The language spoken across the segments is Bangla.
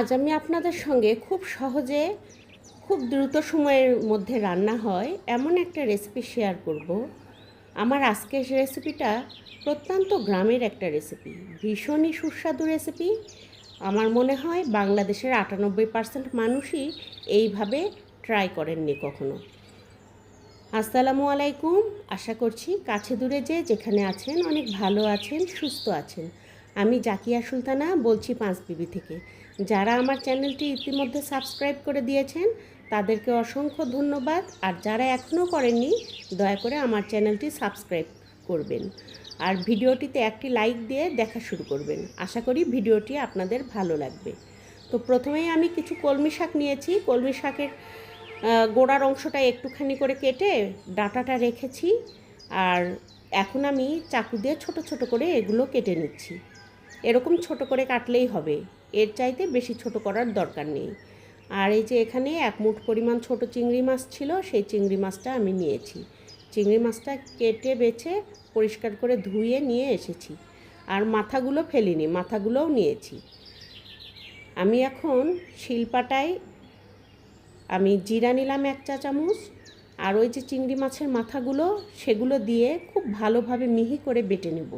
আজ আমি আপনাদের সঙ্গে খুব সহজে, খুব দ্রুত সময়ের মধ্যে রান্না হয় এমন একটা রেসিপি শেয়ার করব। আমার আজকের রেসিপিটা প্রত্যন্ত গ্রামের একটা রেসিপি ভীষণই সুস্বাদু রেসিপি আমার মনে হয় বাংলাদেশের আটানব্বই পার্সেন্ট মানুষই এইভাবে ট্রাই করেননি কখনো। আসসালামু আলাইকুম। আশা করছি কাছে দূরে যে যেখানে আছেন অনেক ভালো আছেন, সুস্থ আছেন। আমি জাকিয়া সুলতানা, বলছি পাঁচ বিবি থেকে। যারা আমার চ্যানেলটি ইতিমধ্যে সাবস্ক্রাইব করে দিয়েছেন, তাদেরকে অসংখ্য ধন্যবাদ। আর যারা এখনও করেননি, দয়া করে আমার চ্যানেলটি সাবস্ক্রাইব করবেন। আর ভিডিওটিতে একটি লাইক দিয়ে দেখা শুরু করবেন। আশা করি ভিডিওটি আপনাদের ভালো লাগবে। তো প্রথমেই আমি কিছু কলমি শাক নিয়েছি। কলমি শাকের গোড়ার অংশটা একটুখানি করে কেটে ডাঁটাটা রেখেছি। আর এখন আমি চাকু দিয়ে ছোট ছোট করে এগুলো কেটে নিচ্ছি। এরকম ছোট করে কাটলেই হবে। এর চাইতে বেশি ছোট করার দরকার নেই। আর এই যে এখানে এক মুঠ পরিমাণ ছোট চিংড়ি মাছ ছিল, সেই চিংড়ি মাছটা আমি নিয়েছি। চিংড়ি মাছটা কেটে বেছে পরিষ্কার করে ধুয়ে নিয়ে এসেছি। আর মাথাগুলো ফেলিনি, মাথাগুলোও নিয়েছি। আমি এখন শিলপাটায় আমি জিরা নিলাম এক চা চামচ, আর ওই যে চিংড়ি মাছের মাথাগুলো, সেগুলো দিয়ে খুব ভালোভাবে মিহি করে বেটে নেব।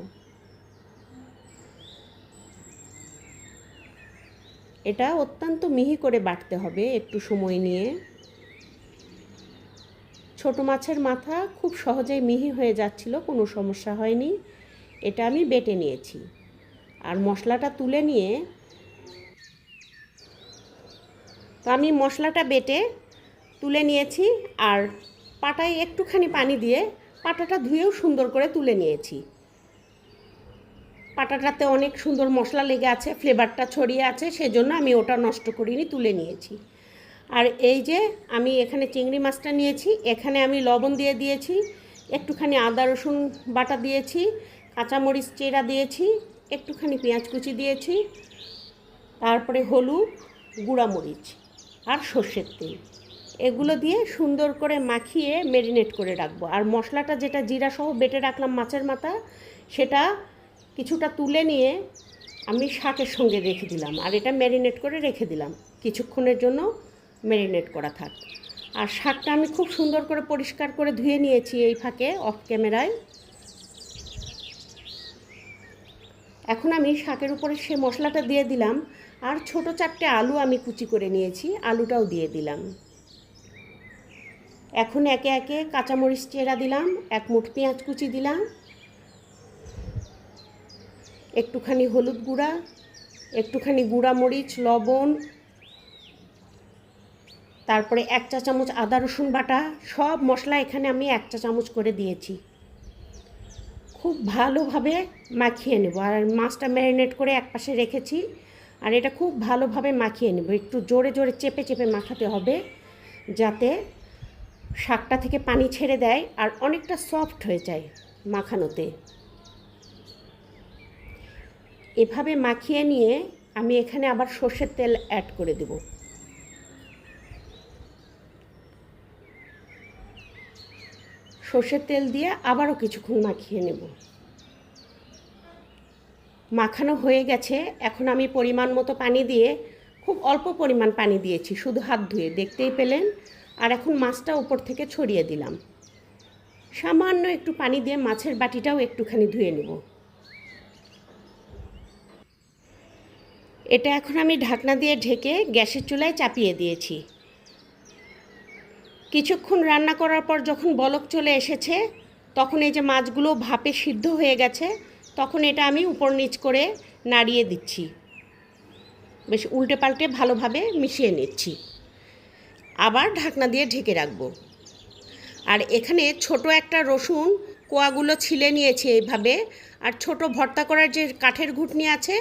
এটা অত্যন্ত মিহি করে বাটতে হবে একটু সময় নিয়ে। ছোট মাছের মাথা খুব সহজেই মিহি হয়ে যাচ্ছিল, কোনো সমস্যা হয়নি। এটা আমি বেটে নিয়েছি। আর মশলাটা তুলে নিয়ে তো আমি মশলাটা বেটে তুলে নিয়েছি আর পাটায় একটুখানি পানি দিয়ে পাটাটা ধুয়েও সুন্দর করে তুলে নিয়েছি। পাটাটাতে অনেক সুন্দর মশলা লেগে আছে ফ্লেভারটা ছড়িয়ে আছে, সেজন্য আমি ওটা নষ্ট করিনি, তুলে নিয়েছি। আর এই যে আমি এখানে চিংড়ি মাছটা নিয়েছি, এখানে আমি লবণ দিয়ে দিয়েছি, একটুখানি আদা, রসুন বাটা দিয়েছি, কাঁচামরিচ চেরা দিয়েছি, একটুখানি পেঁয়াজ কুচি দিয়েছি, তারপরে হলুদ, গুঁড়ামরিচ আর সর্ষের তেল। এগুলো দিয়ে সুন্দর করে মাখিয়ে মেরিনেট করে রাখব। আর মশলাটা যেটা জিরা সহ বেটে রাখলাম মাছের মাথা, সেটা কিছুটা তুলে নিয়ে আমি শাকের সঙ্গে রেখে দিলাম। আর এটা ম্যারিনেট করে রেখে দিলাম। কিছুক্ষণের জন্য ম্যারিনেট করা থাক। আর শাকটা আমি খুব সুন্দর করে পরিষ্কার করে ধুয়ে নিয়েছি এই ফাঁকে অফ ক্যামেরায় এখন আমি শাকের উপরে সে মশলাটা দিয়ে দিলাম। আর ছোট চারটে আলু আমি কুচি করে নিয়েছি। আলুটাও দিয়ে দিলাম। এখন একে একে কাঁচামরিচ চেরা দিলাম, এক মুঠ পেঁয়াজ কুচি দিলাম একটুখানি হলুদ গুঁড়া, একটুখানি গুঁড়া মরিচ লবণ, তারপরে এক চা চামচ আদা রসুন বাটা, সব মশলা এখানে আমি এক চা চামচ করে দিয়েছি। খুব ভালোভাবে মাখিয়ে নেব। আর মাছটা ম্যারিনেট করে এক পাশে রেখেছি। আর এটা খুব ভালোভাবে মাখিয়ে নেব। একটু জোরে জোরে চেপে চেপে মাখাতে হবে, যাতে শাকটা থেকে পানি ছেড়ে দেয় আর অনেকটা সফট হয়ে যায় মাখানোতে। এভাবে মাখিয়ে নিয়ে আমি এখানে আবার সর্ষের তেল অ্যাড করে দেব। সর্ষের তেল দিয়ে আবারও কিছুক্ষণ মাখিয়ে নেব। মাখানো হয়ে গেছে, এখন আমি পরিমাণ মতো পানি দিয়ে খুব অল্প পরিমাণ পানি দিয়েছি, শুধু হাত ধুয়ে, দেখতেই পেলেন? আর এখন মাছটা উপর থেকে ছড়িয়ে দিলাম। সামান্য একটু পানি দিয়ে মাছের বাটিটাও একটুখানি ধুয়ে নেব। এটা এখন আমি ঢাকনা দিয়ে ঢেকে গ্যাসের চুলায় চাপিয়ে দিয়েছি। কিছুক্ষণ রান্না করার পর যখন বলক চলে এসেছে, তখন এই যে মাছগুলো ভাপে সিদ্ধ হয়ে গেছে, তখন এটা আমি উপর নিচ করে নাড়িয়ে দিচ্ছি। বেশ উল্টে পাল্টে ভালোভাবে মিশিয়ে নিচ্ছি। আবার ঢাকনা দিয়ে ঢেকে রাখব। আর এখানে ছোট একটা রসুন কোয়াগুলো ছিলে নিয়েছি এইভাবে। আর ছোট ভর্তা করার যে কাঠের ঘুটনি আছে,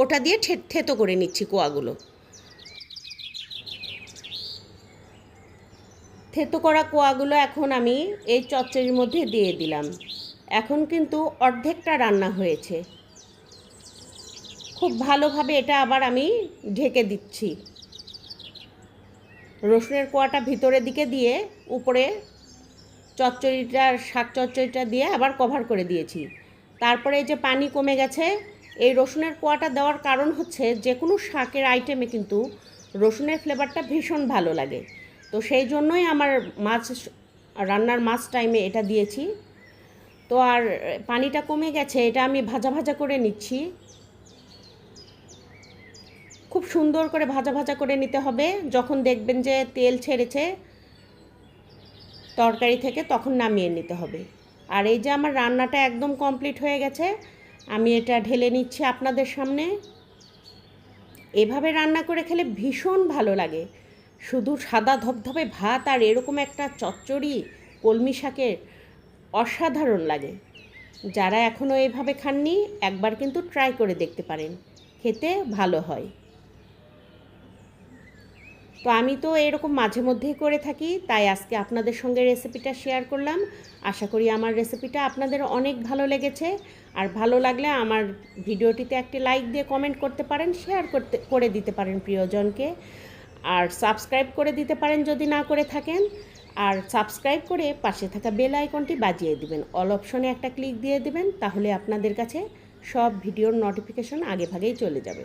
ওটা দিয়ে থেতো করে নিচ্ছি কোয়াগুলো। থেতো করা কোয়াগুলো এখন আমি এই চচ্চড়ির মধ্যে দিয়ে দিলাম। এখন কিন্তু অর্ধেকটা রান্না হয়েছে। খুব ভালোভাবে এটা আবার আমি ঢেকে দিচ্ছি। রসুনের কোয়াটা ভিতরের দিকে দিয়ে উপরে চচ্চড়িটা, শাক চচ্চড়িটা দিয়ে আবার কভার করে দিয়েছি। তারপরে এই যে পানি কমে গেছে, এই রসুনের কোয়াটা দেওয়ার কারণ হচ্ছে যে কোনো শাকের আইটেমে কিন্তু রসুনের ফ্লেভারটা ভীষণ ভালো লাগে। তো সেই জন্যই আমার মাছ, রান্নার মাছ টাইমে এটা দিয়েছি। তো আর পানিটা কমে গেছে, এটা আমি ভাজা ভাজা করে নিচ্ছি। খুব সুন্দর করে ভাজা ভাজা করে নিতে হবে। যখন দেখবেন যে তেল ছেড়েছে তরকারি থেকে তখন নামিয়ে নিতে হবে। আর এই যে আমার রান্নাটা একদম কমপ্লিট হয়ে গেছে, আমি এটা ঢেলে নিচ্ছি আপনাদের সামনে। এভাবে রান্না করে খেলে ভীষণ ভালো লাগে। শুধু সাদা ধবধবে ভাত আর এরকম একটা চচ্চড়ি কলমি শাকের অসাধারণ লাগে। যারা এখনও এভাবে খাননি, একবার কিন্তু ট্রাই করে দেখতে পারেন। খেতে ভালো হয়। তো আমি তো এরকম মাঝে মধ্যেই করে থাকি, তাই আজকে আপনাদের সঙ্গে রেসিপিটা শেয়ার করলাম। আশা করি আমার রেসিপিটা আপনাদের অনেক ভালো লেগেছে। আর ভালো লাগলে আমার ভিডিওটিতে একটি লাইক দিয়ে কমেন্ট করতে পারেন শেয়ার করতে, করে দিতে পারেন প্রিয়জনকে। আর সাবস্ক্রাইব করে দিতে পারেন যদি না করে থাকেন। আর সাবস্ক্রাইব করে পাশে থাকা বেল আইকনটি বাজিয়ে দিবেন। অল অপশনে একটা ক্লিক দিয়ে দিবেন, তাহলে আপনাদের কাছে সব ভিডিওর নোটিফিকেশন আগে ভাগেই চলে যাবে।